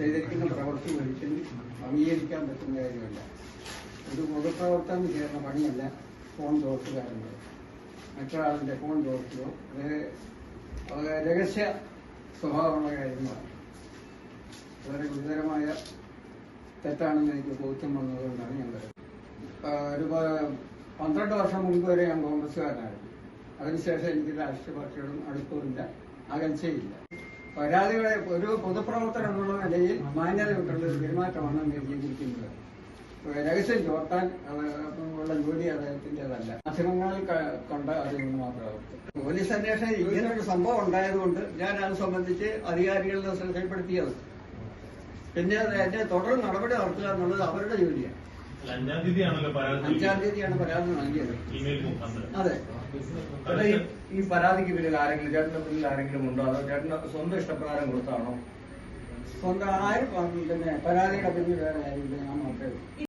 ചെയ്തിരിക്കുന്ന പ്രവൃത്തി മനുഷ്യന് അംഗീകരിക്കാൻ പറ്റുന്ന കാര്യമല്ല. ഒരു പൊതുപ്രവർത്തനം ചെയ്യുന്ന പണിയല്ല ഫോൺ ചോർത്തുകാരുന്നത് മറ്റൊരാളിന്റെ ഫോൺ ദോഷയോ വളരെ രഹസ്യ സ്വഭാവമുള്ള കാര്യങ്ങളാണ്. വളരെ ഗുരുതരമായ തെറ്റാണെന്ന് എനിക്ക് ബോധ്യം വന്നതുകൊണ്ടാണ് ഞാൻ ഒരു പന്ത്രണ്ട് വർഷം മുൻപ് വരെ ഞാൻ കോൺഗ്രസ്സുകാരനായിരുന്നു. അതിനുശേഷം എനിക്ക് രാഷ്ട്രീയ പാർട്ടിയോടും അടുപ്പമില്ല അകൽച്ചയില്ല പരാതികളെ ഒരു പൊതുപ്രവർത്തനം എന്നുള്ള നിലയിൽ മാന്യതയുള്ള പെരുമാറ്റമാണ് ഞാൻ രഹസ്യം ചോർത്താൻ ഉള്ള ജോലി അദ്ദേഹത്തിന്റെതല്ല. മാധ്യമങ്ങളിൽ കണ്ട നിന്ന് മാത്രമാണ് പോലീസ് അന്വേഷണം ഇങ്ങനെ ഒരു സംഭവം ഉണ്ടായതുകൊണ്ട് ഞാൻ അത് സംബന്ധിച്ച് അധികാരികളുടെ ശ്രദ്ധയിൽപ്പെടുത്തിയത്. പിന്നെ അതിന്റെ തുടർ നടപടി നടത്തുക എന്നുള്ളത് അവരുടെ ജോലിയാണ്. അഞ്ചാം തീയതിയാണല്ലോ പരാതി. അഞ്ചാം തീയതിയാണ് പരാതി നൽകിയത്. ഇമെയിൽ മുഖാന്തരം. അതെ. ഈ- ഈ പരാതിക്ക് പിന്നിൽ ആരെങ്കിലും ചേട്ടന്റെ പിന്നിൽ ആരെങ്കിലും ഉണ്ടോ? അതോ ചേട്ടന് സ്വന്തം ഇഷ്ടപ്രകാരം കൊടുത്താണോ? സ്വന്തം ആരും പിന്നെ പരാതിയുടെ പിന്നിൽ വേറെ ആരും ഞാൻ മാത്രമേ